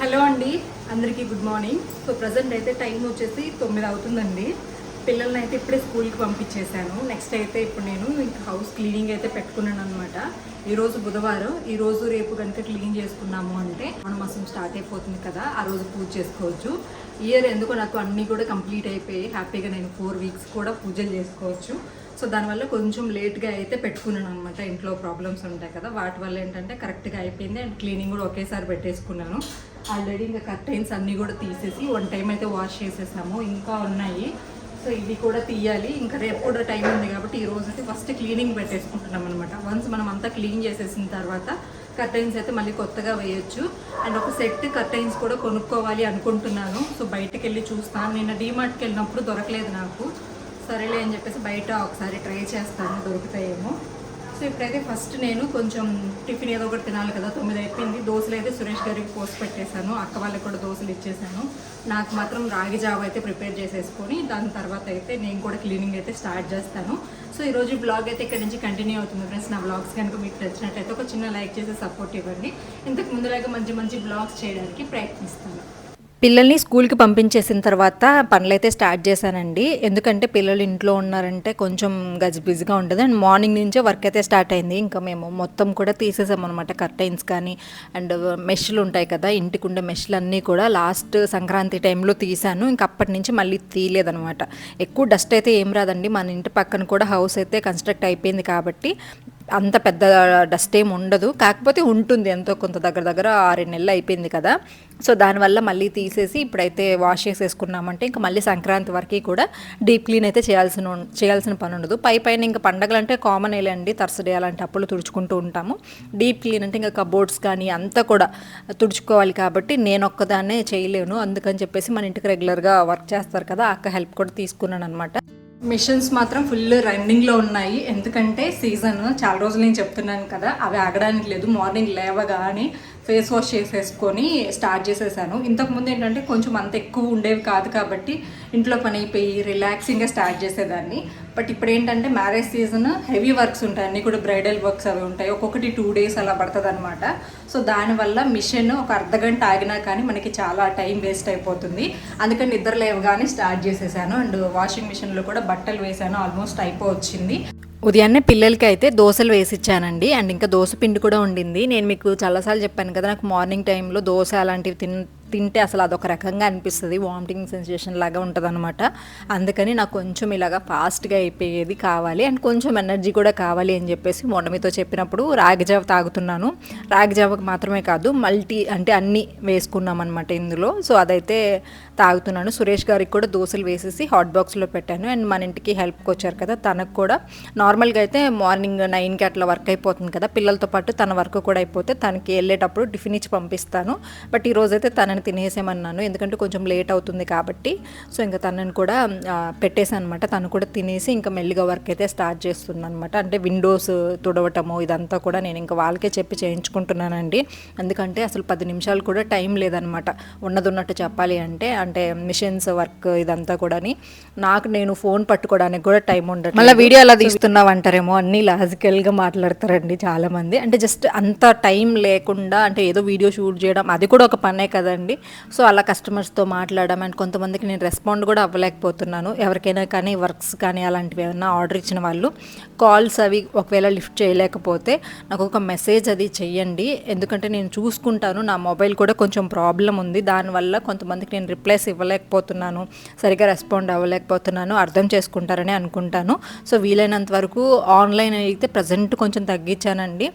Hello అండి అందరికీ good morning. So present అయితే టైం వచ్చేసి తొమ్మిది అవుతుందండి. పిల్లల్ని అయితే ఇప్పుడే స్కూల్కి పంపించేశాను. నెక్స్ట్ అయితే ఇప్పుడు నేను ఇంకా హౌస్ క్లీనింగ్ అయితే పెట్టుకున్నాను అనమాట ఈరోజు బుధవారం ఈరోజు రేపు కనుక క్లీన్ చేసుకున్నాము అంటే మన మాసం స్టార్ట్ అయిపోతుంది కదా ఆ రోజు పూజ చేసుకోవచ్చు. ఇయర్ ఎందుకో నాకు అన్నీ కూడా కంప్లీట్ అయిపోయి హ్యాపీగా నేను ఫోర్ వీక్స్ కూడా పూజలు చేసుకోవచ్చు. సో దానివల్ల కొంచెం లేట్గా అయితే పెట్టుకున్నాను అనమాట ఇంట్లో ప్రాబ్లమ్స్ ఉంటాయి కదా వాటి వల్ల ఏంటంటే కరెక్ట్గా అయిపోయింది అండ్ క్లీనింగ్ కూడా ఒకేసారి పెట్టేసుకున్నాను. ఆల్రెడీ ఇంకా కర్టైన్స్ అన్నీ కూడా తీసేసి వన్ టైం అయితే వాష్ చేసేసాము. ఇంకా ఉన్నాయి. సో ఇది కూడా తీయాలి. ఇంకా రేపు కూడా టైం ఉంది కాబట్టి ఈ రోజు అయితే ఫస్ట్ క్లీనింగ్ పెట్టేసుకుంటున్నాం అనమాట వన్స్ మనం అంతా క్లీన్ చేసేసిన తర్వాత కర్టైన్స్ అయితే మళ్ళీ కొత్తగా వేయొచ్చు. అండ్ ఒక సెట్ కర్టైన్స్ కూడా కొనుక్కోవాలి అనుకుంటున్నాను. సో బయటకు వెళ్ళి చూస్తాను. నిన్న డీమార్ట్కి వెళ్ళినప్పుడు దొరకలేదు నాకు. సరేలే అని చెప్పేసి బయట ఒకసారి ట్రై చేస్తాను దొరుకుతాయేమో. సో ఇప్పుడైతే ఫస్ట్ నేను కొంచెం టిఫిన్ ఏదో ఒకటి తినాలి కదా తొమ్మిది అయిపోయింది. దోశలు అయితే సురేష్ గారికి పోసి పెట్టేశాను అక్క వాళ్ళకి కూడా దోశలు ఇచ్చేసాను నాకు మాత్రం రాగి జావ అయితే ప్రిపేర్ చేసేసుకొని దాని తర్వాత అయితే నేను కూడా క్లీనింగ్ అయితే స్టార్ట్ చేస్తాను. సో ఈరోజు బ్లాగ్ అయితే ఇక్కడ నుంచి కంటిన్యూ అవుతుంది ఫ్రెండ్స్. నా బ్లాగ్స్ కనుక మీకు నచ్చినట్టయితే ఒక చిన్న లైక్ చేసి సపోర్ట్ ఇవ్వండి. ఇంతకు ముందులాగా మంచి మంచి బ్లాగ్స్ చేయడానికి ప్రయత్నిస్తాను. పిల్లల్ని స్కూల్కి పంపించేసిన తర్వాత పనులైతే స్టార్ట్ చేశానండి. ఎందుకంటే పిల్లలు ఇంట్లో ఉన్నారంటే కొంచెం గజిబిజిగా ఉంటుంది అండ్ మార్నింగ్ నుంచే వర్క్ అయితే స్టార్ట్ అయింది. ఇంకా మేము మొత్తం కూడా తీసేసాం అనమాట కర్టైన్స్ కానీ అండ్ మెష్లు ఉంటాయి కదా ఇంటికి ఉండే మెష్లు అన్నీ కూడా లాస్ట్ సంక్రాంతి టైంలో తీసాను ఇంకా అప్పటి నుంచి మళ్ళీ తీయలేదనమాట ఎక్కువ డస్ట్ అయితే ఏం రాదండి. మన ఇంటి పక్కన కూడా హౌస్ అయితే కన్స్ట్రక్ట్ అయిపోయింది కాబట్టి అంత పెద్ద డస్ట్ ఏం ఉండదు. కాకపోతే ఉంటుంది ఎంతో కొంత దగ్గర దగ్గర ఆరేడు నెలలు అయిపోయింది కదా. సో దానివల్ల మళ్ళీ తీసేసి ఇప్పుడైతే వాష్ చేసేసుకున్నామంటే ఇంకా మళ్ళీ సంక్రాంతి వరకు కూడా డీప్ క్లీన్ అయితే చేయాల్సిన ఉం- చేయాల్సిన పని ఉండదు. పై పైన ఇంకా పండగలు అంటే కామన్ అయ్యండి థర్స్డే అలాంటి అప్పులు తుడుచుకుంటూ ఉంటాము. డీప్ క్లీన్ అంటే ఇంకా కబోర్డ్స్ కానీ అంతా కూడా తుడుచుకోవాలి కాబట్టి నేను ఒక్కదాన్నే చేయలేను. అందుకని చెప్పేసి మన ఇంటికి రెగ్యులర్గా వర్క్ చేస్తారు కదా. అక్క హెల్ప్ కూడా తీసుకున్నాను అనమాట మిషన్స్ మాత్రం ఫుల్ రన్నింగ్లో ఉన్నాయి. ఎందుకంటే సీజన్ చాలా రోజులు నేను చెప్తున్నాను కదా అవి ఆగడానికి లేదు. మార్నింగ్ లేవగానే ఫేస్ వాష్ చేసేసుకొని స్టార్ట్ చేసేసాను. ఇంతకుముందు ఏంటంటే కొంచెం అంత ఎక్కువ ఉండేవి కాదు కాబట్టి ఇంట్లో పని అయిపోయి రిలాక్సింగ్గా స్టార్ట్ చేసేదాన్ని. బట్ ఇప్పుడు ఏంటంటే మ్యారేజ్ సీజన్ హెవీ వర్క్స్ ఉంటాయి. అన్నీ కూడా బ్రైడల్ వర్క్స్ అవి ఉంటాయి. ఒక్కొక్కటి టూ డేస్ అలా పడుతుంది అనమాట సో దానివల్ల మిషన్ ఒక అర్ధ గంట ఆగినా కానీ మనకి చాలా టైం వేస్ట్ అయిపోతుంది. అందుకని నిద్ర లేవగానే స్టార్ట్ చేసేసాను. అండ్ వాషింగ్ మిషన్లో కూడా బట్టలు వేసాను. ఆల్మోస్ట్ అయిపోవచ్చింది. ఉదయాన్నే పిల్లలకి అయితే దోశలు వేసి ఇచ్చానండి అండ్ ఇంకా దోశ పిండి కూడా ఉండింది నేను మీకు చాలాసార్లు చెప్పాను కదా నాకు మార్నింగ్ టైంలో దోశ అలాంటివి తిన్ తింటే అసలు అదొక రకంగా అనిపిస్తుంది వామిటింగ్ సెన్సేషన్ లాగా ఉంటుంది అనమాట అందుకని నాకు కొంచెం ఇలాగా ఫాస్ట్గా అయిపోయేది కావాలి. అండ్ కొంచెం ఎనర్జీ కూడా కావాలి అని చెప్పేసి మొన్న మీతో చెప్పినప్పుడు రాగిజావ తాగుతున్నాను. రాగిజావకు మాత్రమే కాదు మల్టీ అంటే అన్నీ వేసుకున్నాం అనమాట ఇందులో. సో అదైతే తాగుతున్నాను. సురేష్ గారికి కూడా దోశలు వేసేసి హాట్ బాక్స్లో పెట్టాను. అండ్ మన ఇంటికి హెల్ప్కి వచ్చారు కదా తనకు కూడా. నార్మల్గా అయితే మార్నింగ్ నైన్కి అట్లా వర్క్ అయిపోతుంది కదా పిల్లలతో పాటు తన వర్క్ కూడా అయిపోతే తనకి వెళ్ళేటప్పుడు టిఫిన్ ఇచ్చి పంపిస్తాను. బట్ ఈరోజైతే తన తనని తినేసేమన్నాను ఎందుకంటే కొంచెం లేట్ అవుతుంది కాబట్టి. సో ఇంకా తనని కూడా పెట్టేశాను అనమాట తను కూడా తినేసి ఇంకా మెల్లిగా వర్క్ అయితే స్టార్ట్ చేస్తున్నాను అనమాట అంటే విండోస్ తుడవటము ఇదంతా కూడా నేను ఇంకా వాళ్ళకే చెప్పి చేయించుకుంటున్నానండి. ఎందుకంటే అసలు పది నిమిషాలు కూడా టైం లేదనమాట ఉన్నది ఉన్నట్టు చెప్పాలి అంటే అంటే మిషన్స్ వర్క్ ఇదంతా కూడాని. నాకు నేను ఫోన్ పట్టుకోవడానికి కూడా టైం ఉండదు మళ్ళీ వీడియో అలా తీస్తున్నావు అంటారేమో అన్ని లాజికల్గా మాట్లాడతారండి చాలా మంది అంటే జస్ట్ అంత టైం లేకుండా అంటే ఏదో వీడియో షూట్ చేయడం అది కూడా ఒక పనే కదండి. సో అలా కస్టమర్స్తో మాట్లాడడం అండ్ కొంతమందికి నేను రెస్పాండ్ కూడా అవ్వలేకపోతున్నాను. ఎవరికైనా కానీ వర్క్స్ కానీ అలాంటివి ఏమైనా ఆర్డర్ ఇచ్చిన వాళ్ళు కాల్స్ అవి ఒకవేళ లిఫ్ట్ చేయలేకపోతే నాకు ఒక మెసేజ్ అది చెయ్యండి. ఎందుకంటే నేను చూసుకుంటాను నా మొబైల్ కూడా కొంచెం ప్రాబ్లం ఉంది. దానివల్ల కొంతమందికి నేను రిప్లైస్ ఇవ్వలేకపోతున్నాను. సరిగా రెస్పాండ్ అవ్వలేకపోతున్నాను అర్థం చేసుకుంటారని అనుకుంటాను. సో వీలైనంత వరకు ఆన్లైన్ అయితే ప్రజెంట్ కొంచెం తగ్గించానండి.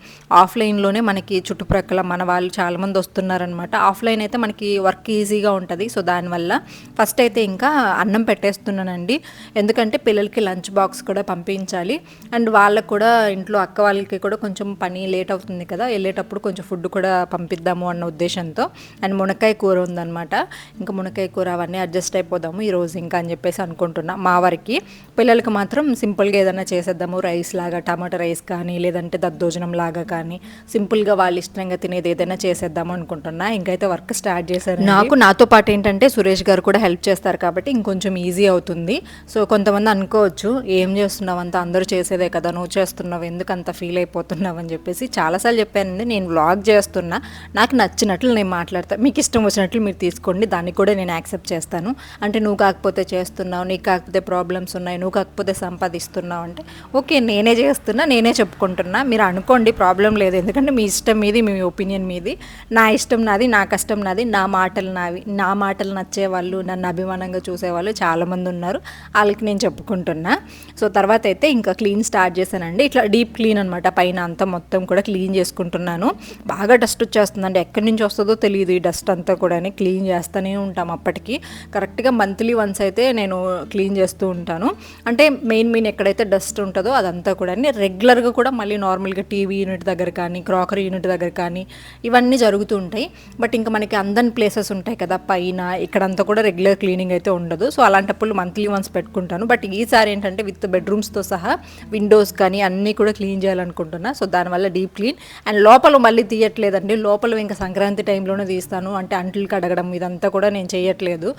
ఆఫ్లైన్లోనే మనకి చుట్టుప్రక్కల మన వాళ్ళు చాలామంది వస్తున్నారనమాట ఆఫ్లైన్ అయితే మనకి వర్క్ ఈజీగా ఉంటుంది. సో దానివల్ల ఫస్ట్ అయితే ఇంకా అన్నం పెట్టేస్తున్నానండి. ఎందుకంటే పిల్లలకి లంచ్ బాక్స్ కూడా పంపించాలి. అండ్ వాళ్ళకు కూడా ఇంట్లో అక్క వాళ్ళకి కూడా కొంచెం పని లేట్ అవుతుంది కదా. వెళ్ళేటప్పుడు కొంచెం ఫుడ్ కూడా పంపిద్దాము అన్న ఉద్దేశంతో. అండ్ మునక్కాయ కూర ఉందన్నమాట. ఇంకా మునక్కాయ కూర అవన్నీ అడ్జస్ట్ అయిపోదాము ఈరోజు ఇంకా అని చెప్పేసి అనుకుంటున్నా. మా వారికి పిల్లలకి మాత్రం సింపుల్గా ఏదైనా చేసేద్దాము. రైస్ లాగా టమాటా రైస్ కానీ లేదంటే దద్దోజనం లాగా కానీ సింపుల్గా వాళ్ళు ఇష్టంగా తినేది ఏదైనా చేసేద్దాము అనుకుంటున్నా. ఇంకైతే వర్క్ స్టార్ట్ చేశారు నాకు నాతో పాటు ఏంటంటే సురేష్ గారు కూడా హెల్ప్ చేస్తారు కాబట్టి ఇంకొంచెం ఈజీ అవుతుంది. సో కొంతమంది అనుకోవచ్చు ఏం చేస్తున్నావు? అంత అందరూ చేసేదే కదా నువ్వు చేస్తున్నావు ఎందుకు అంత ఫీల్ అయిపోతున్నావు? అని చెప్పేసి చాలాసార్లు చెప్పానండి. నేను వ్లాగ్ చేస్తున్నా నాకు నచ్చినట్లు నేను మాట్లాడతా. మీకు ఇష్టం వచ్చినట్లు మీరు తీసుకోండి దాన్ని కూడా నేను యాక్సెప్ట్ చేస్తాను. అంటే నువ్వు కాకపోతే చేస్తున్నావు నీకు కాకపోతే ప్రాబ్లమ్స్ ఉన్నాయి నువ్వు కాకపోతే సంపాదిస్తున్నావు అంటే ఓకే నేనే చేస్తున్నా నేనే చెప్పుకుంటున్నా. మీరు అనుకోండి ప్రాబ్లం లేదు ఎందుకంటే మీ ఇష్టం మీది మీ ఒపీనియన్ మీది. నా ఇష్టం నాది నా కష్టం నాది నా నా మాటలు నావి నా మాటలు నచ్చేవాళ్ళు నన్ను అభిమానంగా చూసేవాళ్ళు చాలామంది ఉన్నారు. వాళ్ళకి నేను చెప్పుకుంటున్నా. సో తర్వాత అయితే ఇంకా క్లీన్ స్టార్ట్ చేశానండి. ఇట్లా డీప్ క్లీన్ అనమాట పైన అంతా మొత్తం కూడా క్లీన్ చేసుకుంటున్నాను. బాగా డస్ట్ వచ్చేస్తుందండి. ఎక్కడి నుంచి వస్తుందో తెలియదు ఈ డస్ట్ అంతా కూడా క్లీన్ చేస్తూనే ఉంటాం అప్పటికి. కరెక్ట్గా మంత్లీ వన్స్ అయితే నేను క్లీన్ చేస్తూ ఉంటాను. అంటే మెయిన్ మెయిన్ ఎక్కడైతే డస్ట్ ఉంటుందో అదంతా కూడా రెగ్యులర్గా కూడా మళ్ళీ నార్మల్గా టీవీ యూనిట్ దగ్గర కానీ క్రాకరీ యూనిట్ దగ్గర కానీ ఇవన్నీ జరుగుతూ ఉంటాయి. బట్ ఇంకా మనకి అందరి అందని ప్లేసెస్ ఉంటాయి కదా పైన ఇక్కడంతా కూడా రెగ్యులర్ క్లీనింగ్ అయితే ఉండదు. సో అలాంటప్పుడు మంత్లీ వన్స్ పెట్టుకుంటాను. బట్ ఈసారి ఏంటంటే విత్ బెడ్రూమ్స్తో సహా విండోస్ కానీ అన్నీ కూడా క్లీన్ చేయాలనుకుంటున్నా. సో దానివల్ల డీప్ క్లీన్ అండ్ లోపల మళ్ళీ తీయట్లేదండి. లోపల ఇంకా సంక్రాంతి టైంలోనే తీస్తాను. అంటే అంట్లు కడగడం ఇదంతా కూడా నేను చేయట్లేదు.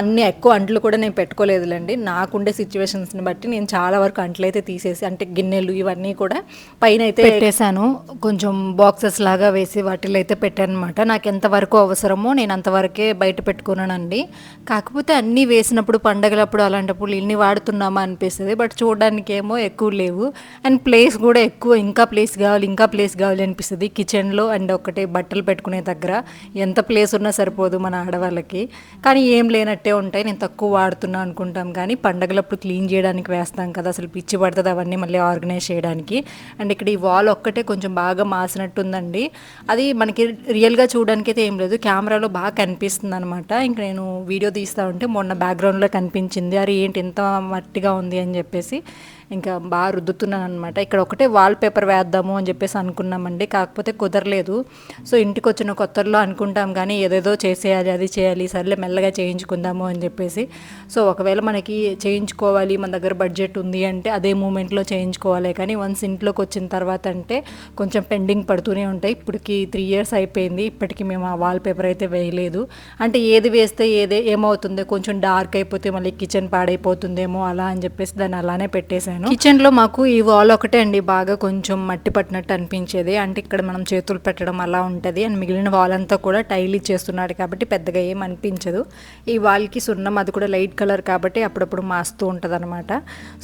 అన్ని ఎక్కువ అంట్లు కూడా నేను పెట్టుకోలేదులేండి. నాకుండే సిచ్యువేషన్స్ని బట్టి నేను చాలా వరకు అంట్లు అయితే తీసేసి అంటే గిన్నెలు ఇవన్నీ కూడా పైన అయితే పెట్టేశాను. కొంచెం బాక్సెస్ లాగా వేసి వాటిలో అయితే పెట్టాను అనమాట నాకు ఎంతవరకు అవసరం ఏమో నేను అంతవరకే బయట పెట్టుకున్నానండి. కాకపోతే అన్నీ వేసినప్పుడు పండగలప్పుడు అలాంటప్పుడు ఇన్ని వాడుతున్నామా అనిపిస్తుంది. బట్ చూడడానికి ఏమో ఎక్కువ లేవు. అండ్ ప్లేస్ కూడా ఎక్కువ ఇంకా ప్లేస్ కావాలి ఇంకా ప్లేస్ కావాలి అనిపిస్తుంది. కిచెన్లో అండ్ ఒకటే బట్టలు పెట్టుకునే దగ్గర. ఎంత ప్లేస్ ఉన్నా సరిపోదు మన ఆడవాళ్ళకి. కానీ ఏం లేనట్టే ఉంటాయి. నేను తక్కువ వాడుతున్నా అనుకుంటాం. కానీ పండగలప్పుడు క్లీన్ చేయడానికి వేస్తాం కదా. అసలు పిచ్చి పడుతుంది అవన్నీ మళ్ళీ ఆర్గనైజ్ చేయడానికి. అండ్ ఇక్కడ ఈ వాల్ ఒక్కటే కొంచెం బాగా మాసినట్టుందండి. అది మనకి రియల్గా చూడడానికి అయితే ఏం లేదు. కెమెరా కెమెరాలో బాగా కనిపిస్తుంది అనమాట ఇంక నేను వీడియో తీస్తా ఉంటే మొన్న బ్యాక్గ్రౌండ్లో కనిపించింది. అరే ఏంటి ఎంత మట్టిగా ఉంది అని చెప్పేసి. ఇంకా బాగా రుద్దుతున్నాను అనమాట ఇక్కడ ఒకటే వాల్ పేపర్ వేద్దాము అని చెప్పేసి అనుకున్నామండి. కాకపోతే కుదరలేదు. సో ఇంటికి వచ్చిన కొత్తల్లో అనుకుంటాం కానీ ఏదేదో చేసేయాలి అది చేయాలి సర్లే మెల్లగా చేయించుకుందాము అని చెప్పేసి. సో ఒకవేళ మనకి చేయించుకోవాలి మన దగ్గర బడ్జెట్ ఉంది అంటే అదే మూమెంట్లో చేయించుకోవాలి. కానీ వన్స్ ఇంట్లోకి వచ్చిన తర్వాత అంటే కొంచెం పెండింగ్ పడుతూనే ఉంటాయి. ఇప్పటికి త్రీ ఇయర్స్ అయిపోయింది. ఇప్పటికి మేము ఆ వాల్ పేపర్ అయితే వేయలేదు. అంటే ఏది వేస్తే ఏదే ఏమవుతుందో కొంచెం డార్క్ అయిపోతే మళ్ళీ కిచెన్ పాడైపోతుందేమో అలా అని చెప్పేసి దాన్ని అలానే పెట్టేశాను. కిచెన్లో మాకు ఈ వాల్ ఒకటే అండి బాగా కొంచెం మట్టి పట్టినట్టు అనిపించేది. అంటే ఇక్కడ మనం చేతులు పెట్టడం అలా ఉంటుంది. అండ్ మిగిలిన వాల్ అంతా కూడా టైల్ ఇచ్చేస్తున్నాడు కాబట్టి పెద్దగా ఏం అనిపించదు. ఈ వాల్కి సున్నం అది కూడా లైట్ కలర్ కాబట్టి అప్పుడప్పుడు మాస్తూ ఉంటుంది అనమాట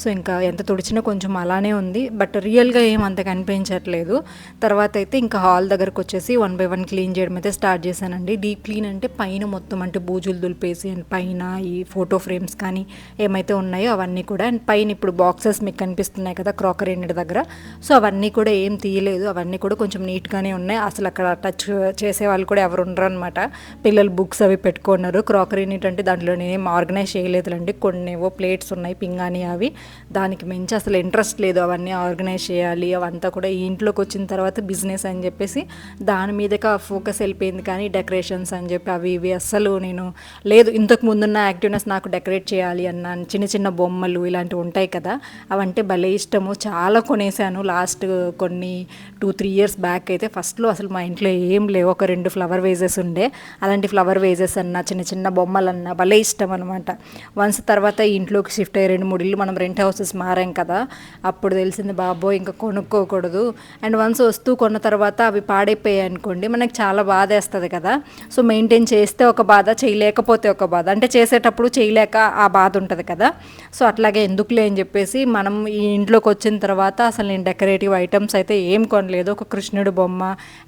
సో ఇంకా ఎంత తుడిచినా కొంచెం అలానే ఉంది. బట్ రియల్గా ఏం అంత కనిపించట్లేదు. తర్వాత అయితే ఇంకా హాల్ దగ్గరకు వచ్చేసి వన్ బై వన్ క్లీన్ చేయడం అయితే స్టార్ట్ చేశానండి. డీప్ క్లీన్ అంటే పైన మొత్తం అంటే బూజులు దులిపేసి అండ్ పైన ఈ ఫోటో ఫ్రేమ్స్ కానీ ఏమైతే ఉన్నాయో అవన్నీ కూడా అండ్ పైన ఇప్పుడు బాక్సెస్ మీకు కనిపిస్తున్నాయి కదా క్రాకరీ దగ్గర. సో అవన్నీ కూడా ఏం తీయలేదు. అవన్నీ కూడా కొంచెం నీట్గానే ఉన్నాయి. అసలు అక్కడ టచ్ చేసే వాళ్ళు కూడా ఎవరు ఉండరు అనమాట పిల్లలు బుక్స్ అవి పెట్టుకున్నారు. క్రాకరీ అంటే దాంట్లో నేనేం ఆర్గనైజ్ చేయలేదులండి. కొన్ని ఏవో ప్లేట్స్ ఉన్నాయి పింగాని అవి. దానికి మించి అసలు ఇంట్రెస్ట్ లేదు. అవన్నీ ఆర్గనైజ్ చేయాలి. అవంతా కూడా ఈ ఇంట్లోకి వచ్చిన తర్వాత బిజినెస్ అని చెప్పేసి దాని మీదగా ఫోకస్ వెళ్ళిపోయింది. కానీ డెకరేషన్స్ అని చెప్పి అవి ఇవి అస్సలు నేను లేదు. ఇంతకు ముందున్న యాక్టివ్నెస్ నాకు డెకరేట్ చేయాలి అన్న చిన్న చిన్న బొమ్మలు ఇలాంటివి ఉంటాయి కదా అవంటే భలే ఇష్టము. చాలా కొనేసాను లాస్ట్ కొన్ని టూ త్రీ ఇయర్స్ బ్యాక్ అయితే. ఫస్ట్లో అసలు మా ఇంట్లో ఏం లేవు. ఒక రెండు ఫ్లవర్ వేజెస్ ఉండే. అలాంటి ఫ్లవర్ వేజెస్ అన్న చిన్న చిన్న బొమ్మలన్నా భలే ఇష్టం అనమాట వన్స్ తర్వాత ఇంట్లోకి షిఫ్ట్ అయ్యి రెండు మూడు ఇల్లు మనం రెంట్ హౌసెస్ మారాం కదా. అప్పుడు తెలిసింది బాబో ఇంకా కొనుక్కోకూడదు. అండ్ వన్స్ వస్తూ కొన్న తర్వాత అవి పాడైపోయాయి అనుకోండి మనకి చాలా బాధ వేస్తుంది కదా. సో మెయింటైన్ చేస్తే ఒక బాధ చేయలేకపోతే ఒక బాధ. అంటే చేసేటప్పుడు చేయలేక ఆ బాధ ఉంటుంది కదా. సో అట్లాగే ఎందుకులే అని చెప్పేసి మనం ఈ ఇంట్లోకి వచ్చిన తర్వాత అసలు నేను డెకరేటివ్ ఐటమ్స్ అయితే ఏం కొనలేదు. ఒక కృష్ణుడు బొమ్మ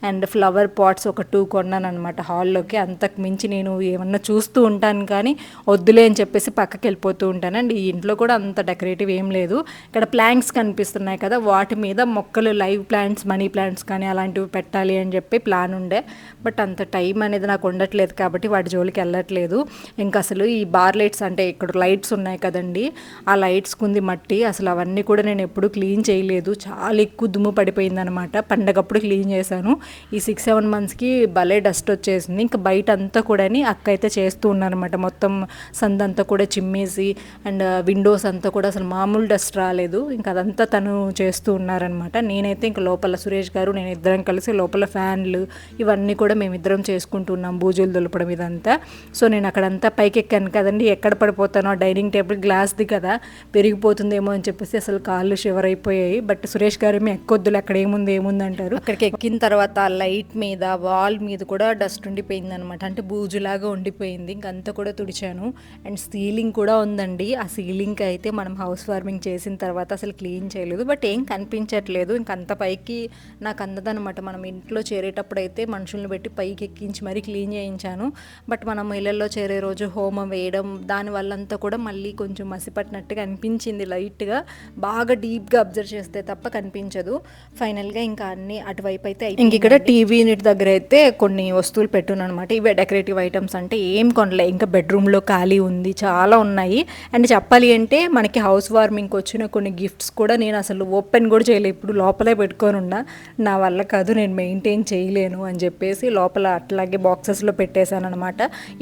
అండ్ ఫ్లవర్ పాట్స్ ఒక టూ కొన్నాను అనమాట హాల్లోకి. అంతకు మించి నేను ఏమన్నా చూస్తూ ఉంటాను కానీ వద్దులే అని చెప్పేసి పక్కకి వెళ్ళిపోతూ ఉంటాను. అండ్ ఈ ఇంట్లో కూడా అంత డెకరేటివ్ ఏం లేదు. ఇక్కడ ప్లాంక్స్ కనిపిస్తున్నాయి కదా వాటి మీద మొక్కలు లైవ్ ప్లాంట్స్ మనీ ప్లాంట్స్ కానీ అలాంటివి పెట్టాలి అని చెప్పి ప్లాన్ ఉండే. బట్ అంత టైం అనేది నాకు ఉండట్లేదు కాబట్టి వాటి జోలికి వెళ్ళట్లేదు. ఇంకా అసలు ఈ బార్ లైట్స్ అంటే ఇక్కడ లైట్స్ ఉన్నాయి కదండి ఆ లైట్స్ కుంది మట్టి అసలు అసలు అవన్నీ కూడా నేను ఎప్పుడు క్లీన్ చేయలేదు. చాలా ఎక్కువ దుమ్ము పడిపోయింది అనమాట పండగప్పుడు క్లీన్ చేశాను. ఈ సిక్స్ సెవెన్ మంత్స్కి భలే డస్ట్ వచ్చేసింది. ఇంకా బయట అంతా కూడా అక్క అయితే చేస్తూ ఉన్నారనమాట మొత్తం సందంతా కూడా చిమ్మేసి అండ్ విండోస్ అంతా కూడా అసలు మామూలు డస్ట్ రాలేదు. ఇంకా అదంతా తను చేస్తూ ఉన్నారనమాట నేనైతే ఇంకా లోపల సురేష్ గారు నేను ఇద్దరం కలిసి లోపల ఫ్యాన్లు ఇవన్నీ కూడా మేమిద్దరం చేసుకుంటున్నాం బూజులు దులపడం ఇదంతా. సో నేను అక్కడంతా పైకి ఎక్కాను కదండి. ఎక్కడ పడిపోతానో డైనింగ్ టేబుల్ గ్లాస్ది కదా. పెరిగిపోతుందేమో అని చెప్పి చెప్పేసి అసలు కాళ్ళు షివర్ అయిపోయాయి. బట్ సురేష్ గారు ఏమో ఎక్కొద్దులు అక్కడ ఏముంది ఏముంది అంటారు. అక్కడికి ఎక్కిన తర్వాత లైట్ మీద వాల్ మీద కూడా డస్ట్ ఉండిపోయింది అనమాట అంటే బూజులాగా ఉండిపోయింది. ఇంకంతా కూడా తుడిచాను. అండ్ సీలింగ్ కూడా ఉందండి. ఆ సీలింగ్ అయితే మనం హౌస్ వార్మింగ్ చేసిన తర్వాత అసలు క్లీన్ చేయలేదు. బట్ ఏం కనిపించట్లేదు. ఇంకంత పైకి నాకు అందదనమాట మనం ఇంట్లో చేరేటప్పుడు అయితే మనుషుల్ని పెట్టి పైకి ఎక్కించి మరీ క్లీన్ చేయించాను. బట్ మనం ఇళ్ళల్లో చేరే రోజు హోమం వేయడం దానివల్లంతా కూడా మళ్ళీ కొంచెం మసిపట్టినట్టుగా అనిపించింది లైట్గా బాగా డీప్గా అబ్జర్వ్ చేస్తే తప్ప కనిపించదు. ఫైనల్గా ఇంకా అన్ని అటువైపు అయితే ఇంక ఇక్కడ టీవీ యూనిట్ దగ్గర అయితే కొన్ని వస్తువులు పెట్టున్నాను అనమాట ఇవే డెకరేటివ్ ఐటమ్స్ అంటే ఏం కొనలే. ఇంకా బెడ్రూమ్లో ఖాళీ ఉంది. చాలా ఉన్నాయి. అండ్ చెప్పాలి అంటే మనకి హౌస్ వార్మింగ్కి వచ్చిన కొన్ని గిఫ్ట్స్ కూడా నేను అసలు ఓపెన్ కూడా చేయలేదు ఇప్పుడు లోపలే పెట్టుకొని ఉన్నా. నా వల్ల కాదు నేను మెయింటైన్ చేయలేను అని చెప్పేసి లోపల అట్లాగే బాక్సెస్లో పెట్టేశాను అనమాట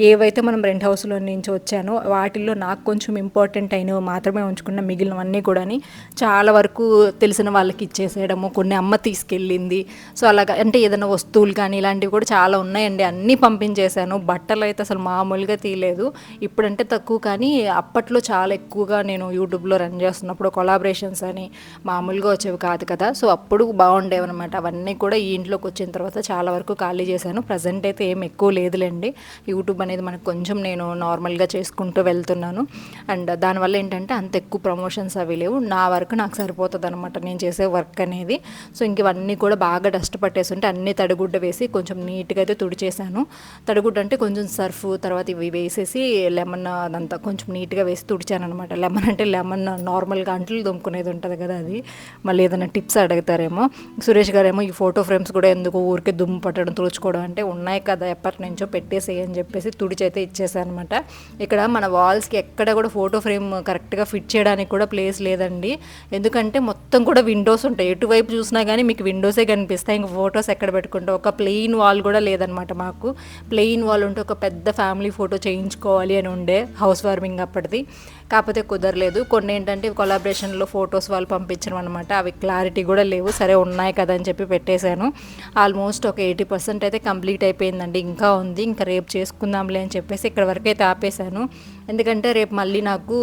ఏవైతే మనం రెంట్ హౌస్లో నుంచి వచ్చానో వాటిల్లో నాకు కొంచెం ఇంపార్టెంట్ అయినవి మాత్రమే ఉంచుకున్న మిగిలినవన్నీ కూడా చాలా వరకు తెలిసిన వాళ్ళకి ఇచ్చేసేయడము కొన్ని అమ్మ తీసుకెళ్ళింది. సో అలాగా అంటే ఏదైనా వస్తువులు కానీ ఇలాంటివి కూడా చాలా ఉన్నాయండి. అన్నీ పంపించేశాను. బట్టలు అయితే అసలు మామూలుగా తీయలేదు. ఇప్పుడంటే తక్కువ కానీ అప్పట్లో చాలా ఎక్కువగా నేను యూట్యూబ్లో రన్ చేస్తున్నప్పుడు కొలాబరేషన్స్ అని మామూలుగా వచ్చేవి కాదు కదా. సో అప్పుడు బాగుండేవన్నమాట. అవన్నీ కూడా ఈ ఇంట్లోకి వచ్చిన తర్వాత చాలా వరకు ఖాళీ చేశాను. ప్రజెంట్ అయితే ఏం ఎక్కువ లేదులేండి. యూట్యూబ్ అనేది మనకు కొంచెం నేను నార్మల్గా చేసుకుంటూ వెళ్తున్నాను. అండ్ దానివల్ల ఏంటంటే అంత ఎక్కువ ప్రమోషన్స్ అవి లేవు నా వర్క్ నాకు సరిపోతుంది అనమాట నేను చేసే వర్క్ అనేది. సో ఇంక ఇవన్నీ కూడా బాగా డస్ట్ పట్టేసి ఉంటే అన్ని తడిగుడ్డ వేసి కొంచెం నీట్గా అయితే తుడిచేసాను తడిగుడ్డ అంటే కొంచెం సర్ఫ్ తర్వాత ఇవి వేసేసి లెమన్ అదంతా కొంచెం నీట్గా వేసి తుడిచాను అనమాట లెమన్ అంటే లెమన్ నార్మల్గా అంట్లు దుమ్ముకునేది ఉంటుంది కదా అది. మళ్ళీ ఏదైనా టిప్స్ అడుగుతారేమో. సురేష్ గారేమో ఈ ఫోటో ఫ్రేమ్స్ కూడా ఎందుకు ఊరికే దుమ్ము పట్టడం తుడుచుకోవడం అంటే ఉన్నాయి కదా ఎప్పటి నుంచో పెట్టేసేయని అని చెప్పేసి తుడిచైతే ఇచ్చేసాను అనమాట ఇక్కడ మన వాల్స్కి ఎక్కడ కూడా ఫోటో ఫ్రేమ్ కరెక్ట్గా ఫిట్ చేయడానికి కూడా ప్లేస్ లేదండి. ఎందుకంటే మొత్తం కూడా విండోస్ ఉంటాయి. ఎటువైపు చూసినా కానీ మీకు విండోసే కనిపిస్తాయి. ఇంక ఫొటోస్ ఎక్కడ పెట్టుకుంటే ఒక ప్లెయిన్ వాల్ కూడా లేదనమాట మాకు. ప్లెయిన్ వాల్ ఉంటే ఒక పెద్ద ఫ్యామిలీ ఫోటో చేయించుకోవాలి అని ఉండే హౌస్ వార్మింగ్ అప్పటిది. కాకపోతే కుదరలేదు. కొన్ని ఏంటంటే కొలాబరేషన్లో ఫొటోస్ వాళ్ళు పంపించడం అనమాట అవి క్లారిటీ కూడా లేవు. సరే ఉన్నాయి కదా అని చెప్పి పెట్టేశాను. ఆల్మోస్ట్ ఒక ఎయిటీ పర్సెంట్ అయితే కంప్లీట్ అయిపోయిందండి. ఇంకా ఉంది. ఇంకా రేపు చేసుకుందాంలే అని చెప్పేసి ఇక్కడ వరకు అయితే ఆపేశాను. ఎందుకంటే రేపు మళ్ళీ నాకు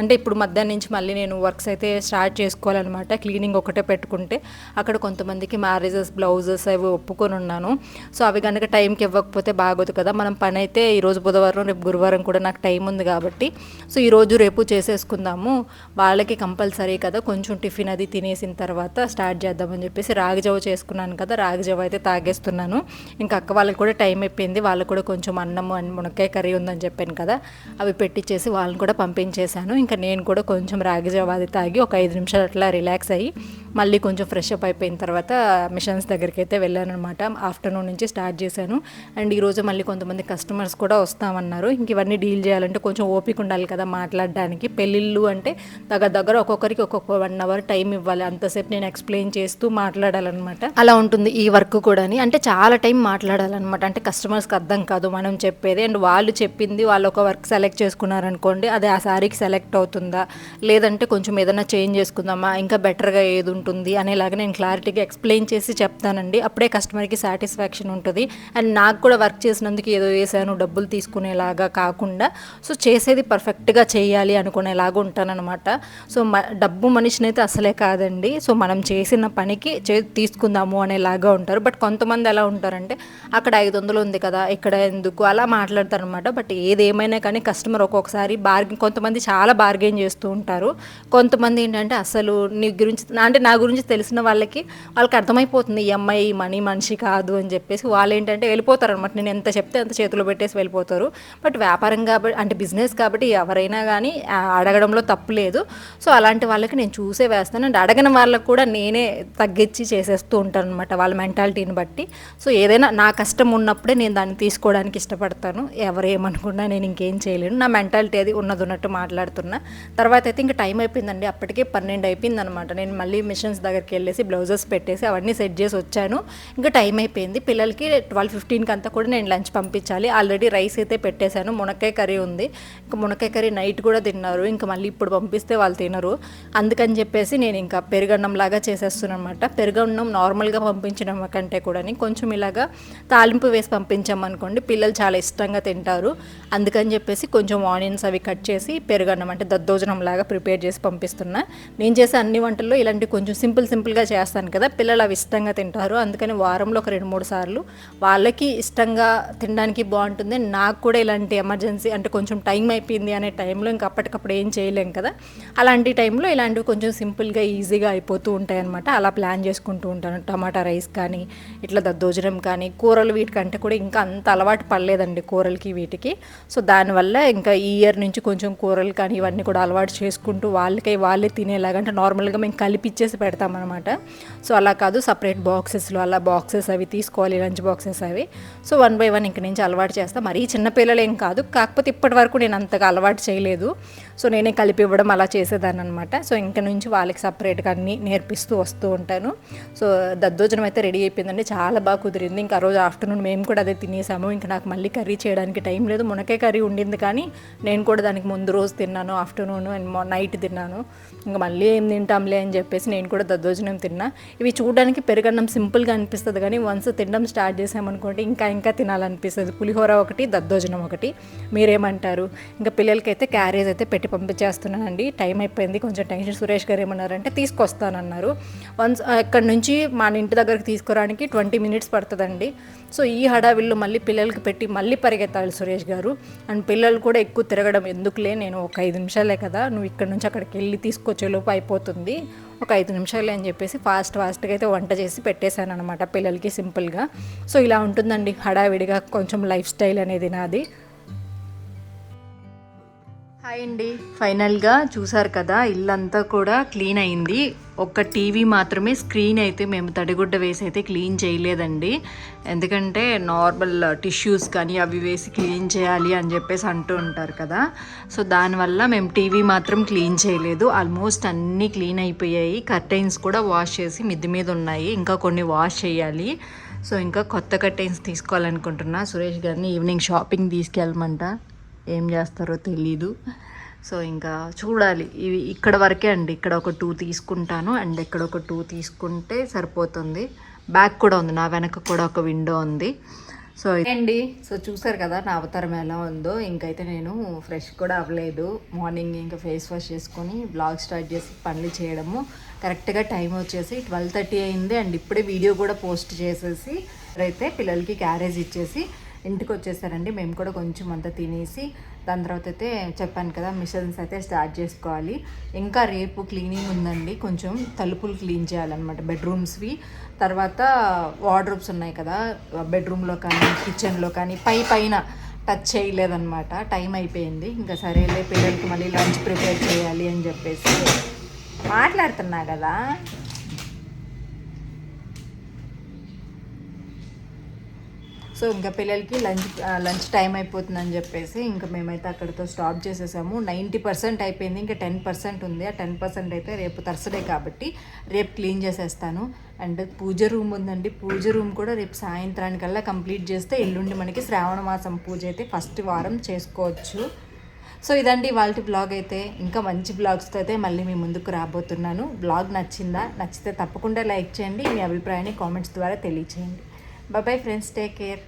అంటే ఇప్పుడు మధ్యాహ్నం నుంచి మళ్ళీ నేను వర్క్స్ అయితే స్టార్ట్ చేసుకోవాలన్నమాట. క్లీనింగ్ ఒకటే పెట్టుకుంటే అక్కడ కొంతమందికి మ్యారేజెస్ బ్లౌజెస్ అవి ఒప్పుకొని ఉన్నాను. సో అవి కనుక టైంకి ఇవ్వకపోతే బాగోదు కదా. మనం పని అయితే ఈరోజు బుధవారం రేపు గురువారం కూడా నాకు టైం ఉంది కాబట్టి. సో ఈరోజు రేపు చేసేసుకుందాము. వాళ్ళకి కంపల్సరీ కదా కొంచెం టిఫిన్ అది తినేసిన తర్వాత స్టార్ట్ చేద్దామని చెప్పేసి రాగిజావ చేసుకున్నాను కదా రాగిజావ అయితే తాగేస్తున్నాను. ఇంకా అక్క వాళ్ళకి కూడా టైం అయిపోయింది వాళ్ళకి కూడా కొంచెం అన్నం అండ్ మునక్కాయ కర్రీ ఉందని చెప్పాను కదా అవి పెట్టించేసి వాళ్ళని కూడా పంపించేశాను. ఇంకా నేను కూడా కొంచెం రాగిజావ అది తాగి ఒక ఐదు నిమిషాలు అట్లా రిలాక్స్ అయ్యి మళ్ళీ కొంచెం ఫ్రెష్ అప్ అయిపోయిన తర్వాత మిషన్స్ దగ్గరికి అయితే వెళ్ళాను అనమాట ఆఫ్టర్నూన్ నుంచి స్టార్ట్ చేశాను. అండ్ ఈరోజు మళ్ళీ కొంతమంది కస్టమర్స్ కూడా వస్తామన్నారు. ఇంక ఇవన్నీ డీల్ చేయాలంటే కొంచెం ఓపిక ఉండాలి కదా మాట్లాడడానికి. పెళ్ళిళ్ళు అంటే దగ్గర దగ్గర ఒక్కొక్కరికి ఒక్కొక్క వన్ అవర్ టైం ఇవ్వాలి. అంతసేపు నేను ఎక్స్ప్లెయిన్ చేస్తూ మాట్లాడాలన్నమాట. అలా ఉంటుంది ఈ వర్క్ కూడా అంటే చాలా టైం మాట్లాడాలన్నమాట. అంటే కస్టమర్స్కి అర్థం కాదు మనం చెప్పేది. అండ్ వాళ్ళు చెప్పింది వాళ్ళు ఒక వర్క్ సెలెక్ట్ చేసుకున్నారనుకోండి అది ఆ శారీకి సెలెక్ట్ అవుతుందా? లేదంటే కొంచెం ఏదైనా చేంజ్ చేసుకుందామా? ఇంకా బెటర్గా ఏది ఉంటుంది? అనేలాగా నేను క్లారిటీగా ఎక్స్ప్లెయిన్ చేసి చెప్తానండి. అప్పుడే కస్టమర్కి సాటిస్ఫాక్షన్ ఉంటుంది. అండ్ నాకు కూడా వర్క్ చేసినందుకు ఏదో వేసాను డబ్బులు తీసుకునేలాగా కాకుండా. సో చేసేది పర్ఫెక్ట్గా చేయాలి అనుకునేలాగా ఉంటానన్నమాట. సో మ డబ్బు మనిషిని అయితే అసలే కాదండి. సో మనం చేసిన పనికి చే తీసుకుందాము అనేలాగా ఉంటారు. బట్ కొంతమంది ఎలా ఉంటారంటే అక్కడ ఐదు వందలు ఉంది కదా ఇక్కడ ఎందుకు? అలా మాట్లాడతారు అనమాట బట్ ఏదేమైనా కానీ కస్టమర్ ఒక్కొక్కసారి బార్గెన్ కొంతమంది చాలా బార్గెన్ చేస్తూ ఉంటారు. కొంతమంది ఏంటంటే అసలు నీ గురించి అంటే నా గురించి తెలిసిన వాళ్ళకి వాళ్ళకి అర్థమైపోతుంది ఈ అమ్మాయి మనీ మనిషి కాదు అని చెప్పేసి వాళ్ళు ఏంటంటే వెళ్ళిపోతారు అనమాట నేను ఎంత చెప్తే అంత చేతిలో పెట్టేసి వెళ్ళిపోతారు. బట్ వ్యాపారం కాబట్టి అంటే బిజినెస్ కాబట్టి ఎవరైనా కానీ అడగడంలో తప్పు లేదు. సో అలాంటి వాళ్ళకి నేను చూసే వేస్తాను. అండ్ అడగని వాళ్ళకు కూడా నేనే తగ్గించి చేసేస్తూ ఉంటాను అనమాట వాళ్ళ మెంటాలిటీని బట్టి. సో ఏదైనా నా కష్టం ఉన్నప్పుడే నేను దాన్ని తీసుకోవడానికి ఇష్టపడతాను. ఎవరు ఏమనుకున్నా నేను ఇంకేం చేయలేను. నా మెంటాలిటీ అది ఉన్నది ఉన్నట్టు మాట్లాడుతున్నా. తర్వాత అయితే ఇంకా టైం అయిపోయిందండి. అప్పటికే పన్నెండు అయిపోయింది అనమాట నేను మళ్ళీ మిషన్స్ దగ్గరికి వెళ్ళేసి బ్లౌజెస్ పెట్టేసి అవన్నీ సెట్ చేసి వచ్చాను. ఇంకా టైం అయిపోయింది. పిల్లలకి ట్వెల్వ్ ఫిఫ్టీన్కి అంతా కూడా నేను లంచ్ పంపించాలి. ఆల్రెడీ రైస్ అయితే పెట్టేశాను. మునక్కాయ కర్రీ ఉంది. ఇంకా మునక్కాయ కర్రీ నైట్ కూడా తిన్నారు ఇంకా మళ్ళీ ఇప్పుడు పంపిస్తే వాళ్ళు తినరు. అందుకని చెప్పేసి నేను ఇంకా పెరుగన్నం లాగా చేసేస్తున్నాను అనమాట పెరుగన్నం నార్మల్గా పంపించడం కంటే కూడా కొంచెం ఇలాగా తాలింపు వేసి పంపించామనుకోండి పిల్లలు చాలా ఇష్టంగా తింటారు. అందుకని చెప్పేసి కొంచెం ఆనియన్స్ అవి కట్ చేసి పెరుగన్నం అంటే దద్దోజనం లాగా ప్రిపేర్ చేసి పంపిస్తున్నా. నేను చేసే అన్ని వంటల్లో ఇలాంటి కొంచెం సింపుల్ సింపుల్గా చేస్తాను కదా పిల్లలు అవి ఇష్టంగా తింటారు. అందుకని వారంలో ఒక రెండు మూడు సార్లు వాళ్ళకి ఇష్టంగా తినడానికి బాగుంటుంది. నాకు కూడా ఇలాంటి ఎమర్జెన్సీ అంటే కొంచెం టైం అయిపోయింది అనే టైంలో ఇంకా అప్పటికప్పుడు ఏం చేయలేం కదా. అలాంటి టైంలో ఇలాంటివి కొంచెం సింపుల్గా ఈజీగా అయిపోతూ ఉంటాయి అనమాట అలా ప్లాన్ చేసుకుంటూ ఉంటాను. టమాటా రైస్ కానీ ఇట్లా దద్దోజనం కానీ కూరలు వీటికంటే కూడా ఇంకా అంత అలవాటు పడలేదండి కూరలకి వీటికి. సో దానివల్ల ఇంకా ఈ ఇయర్ నుంచి కొంచెం కూరలు కానీ ఇవన్నీ కూడా అలవాటు చేసుకుంటూ వాళ్ళకి వాళ్ళే తినేలాగా అంటే నార్మల్గా మేము కలిపిచ్చేసి పెడతామన్నమాట. సో అలా కాదు సపరేట్ బాక్సెస్లో అలా బాక్సెస్ అవి తీసుకోవాలి లంచ్ బాక్సెస్ అవి. సో వన్ బై వన్ ఇంక నుంచి అలవాటు చేస్తా. మరీ చిన్నపిల్లలేం కాదు. కాకపోతే ఇప్పటి వరకు నేను అంతగా అలవాటు చేయలేదు. సో నేనే కలిపి ఇవ్వడం అలా చేసేదాన్ని అనమాట సో ఇంక నుంచి వాళ్ళకి సపరేట్గా అన్నీ నేర్పిస్తూ వస్తూ ఉంటాను. సో దద్దోజనం అయితే రెడీ అయిపోయిందండి. చాలా బాగా కుదిరింది. ఇంకా ఆ రోజు ఆఫ్టర్నూన్ మేము కూడా అదే తినేసాము. ఇంకా నాకు మళ్ళీ కర్రీ చేయడానికి టైం లేదు. మునకే కర్రీ ఉండింది కానీ నేను కూడా దానికి ముందు రోజు తిన్నాను. ఆఫ్టర్నూన్ అండ్ నైట్ తిన్నాను. ఇంకా మళ్ళీ ఏం తింటాంలే అని చెప్పేసి నేను కూడా దద్దోజనం తిన్నా. ఇవి చూడడానికి పెరుగన్నం సింపుల్గా అనిపిస్తుంది కానీ వన్స్ తినడం స్టార్ట్ చేసామనుకోండి ఇంకా ఇంకా తినాలనిపిస్తుంది. పులిహోర ఒకటి దద్దోజనం ఒకటి. మీరేమంటారు? ఇంకా పిల్లలకైతే క్యారేజ్ అయితే పెట్టి పెట్టి పంపించేస్తున్నానండి. టైం అయిపోయింది. కొంచెం టెన్షన్ సురేష్ గారు ఏమన్నారంటే తీసుకొస్తానన్నారు. వన్స్ ఇక్కడ నుంచి మా ఇంటి దగ్గరికి తీసుకురావడానికి ట్వంటీ మినిట్స్ పడుతుందండి. సో ఈ హడావిల్లో మళ్ళీ పిల్లలకి పెట్టి మళ్ళీ పరిగెత్తాలి సురేష్ గారు. అండ్ పిల్లలు కూడా ఎక్కువ తిరగడం ఎందుకులే? నేను ఒక ఐదు నిమిషాలే కదా నువ్వు ఇక్కడ నుంచి అక్కడికి వెళ్ళి తీసుకొచ్చేలోపు అయిపోతుంది. ఒక ఐదు నిమిషాలే అని చెప్పేసి ఫాస్ట్ ఫాస్ట్గా అయితే వంట చేసి పెట్టేశాను అనమాట పిల్లలకి సింపుల్గా. సో ఇలా ఉంటుందండి హడావిడిగా కొంచెం లైఫ్ స్టైల్ అనేది నాది. హాయ్ అండి ఫైనల్గా చూసారు కదా ఇల్లంతా కూడా క్లీన్ అయింది. ఒక్క టీవీ మాత్రమే స్క్రీన్ అయితే మేము తడిగుడ్డ వేసి అయితే క్లీన్ చేయలేదండి. ఎందుకంటే నార్మల్ టిష్యూస్ కానీ అవి వేసి క్లీన్ చేయాలి అని చెప్పేసి అంటూ ఉంటారు కదా. సో దానివల్ల మేము టీవీ మాత్రం క్లీన్ చేయలేదు. ఆల్మోస్ట్ అన్నీ క్లీన్ అయిపోయాయి. కర్టైన్స్ కూడా వాష్ చేసి మిద్ది మీద ఉన్నాయి. ఇంకా కొన్ని వాష్ చేయాలి. సో ఇంకా కొత్త కర్టైన్స్ తీసుకోవాలనుకుంటున్నా. సురేష్ గారిని ఈవినింగ్ షాపింగ్ తీసుకెళ్ళమంట. ఏం చేస్తారో తెలీదు. సో ఇంకా చూడాలి. ఇవి ఇక్కడ వరకే అండి. ఇక్కడ ఒక టూ తీసుకుంటాను. అండ్ ఇక్కడ ఒక టూ తీసుకుంటే సరిపోతుంది. బ్యాక్ కూడా ఉంది. నా వెనక కూడా ఒక విండో ఉంది. సో అండి. సో చూసారు కదా నా అవతారం ఎలా ఉందో. ఇంకైతే నేను ఫ్రెష్ కూడా అవ్వలేదు. మార్నింగ్ ఇంకా ఫేస్ వాష్ చేసుకొని బ్లాగ్ స్టార్ట్ చేసి పనులు చేయడము. కరెక్ట్గా టైం వచ్చేసి ట్వెల్వ్ థర్టీ అయింది. అండ్ ఇప్పుడే వీడియో కూడా పోస్ట్ చేసేసి అయితే పిల్లలకి క్యారేజ్ ఇచ్చేసి ఇంటికి వచ్చేసారండి మేము కూడా కొంచెం అంతా తినేసి దాని తర్వాత అయితే చెప్పాను కదా మిషన్స్ అయితే స్టార్ట్ చేసుకోవాలి. ఇంకా రేపు క్లీనింగ్ ఉందండి. కొంచెం తలుపులు క్లీన్ చేయాలన్నమాట బెడ్రూమ్స్వి. తర్వాత వార్డ్రోబ్స్ ఉన్నాయి కదా బెడ్రూమ్లో కానీ కిచెన్లో కానీ పై పైన టచ్ చేయలేదన్నమాట. టైం అయిపోయింది. ఇంకా సరేలే పిల్లలకి మళ్ళీ లంచ్ ప్రిపేర్ చేయాలి అని చెప్పేసి మాట్లాడుతున్నా కదా. సో ఇంకా పిల్లలకి లంచ్ లంచ్ టైం అయిపోతుందని చెప్పేసి ఇంకా మేమైతే అక్కడితో స్టాప్ చేసేసాము. నైంటీ పర్సెంట్ అయిపోయింది ఇంకా టెన్ పర్సెంట్ ఉంది. ఆ టెన్ పర్సెంట్ అయితే రేపు థర్స్డే కాబట్టి రేపు క్లీన్ చేసేస్తాను. అండ్ పూజ రూమ్ ఉందండి. పూజ రూమ్ కూడా రేపు సాయంత్రానికల్లా కంప్లీట్ చేస్తే ఎల్లుండి మనకి శ్రావణ మాసం పూజ అయితే ఫస్ట్ వారం చేసుకోవచ్చు. సో ఇదండి వాళ్ళ బ్లాగ్ అయితే. ఇంకా మంచి బ్లాగ్స్తో అయితే మళ్ళీ మీ ముందుకు రాబోతున్నాను. బ్లాగ్ నచ్చిందా? నచ్చితే తప్పకుండా లైక్ చేయండి. మీ అభిప్రాయాన్ని కామెంట్స్ ద్వారా తెలియచేయండి. Bye friends take care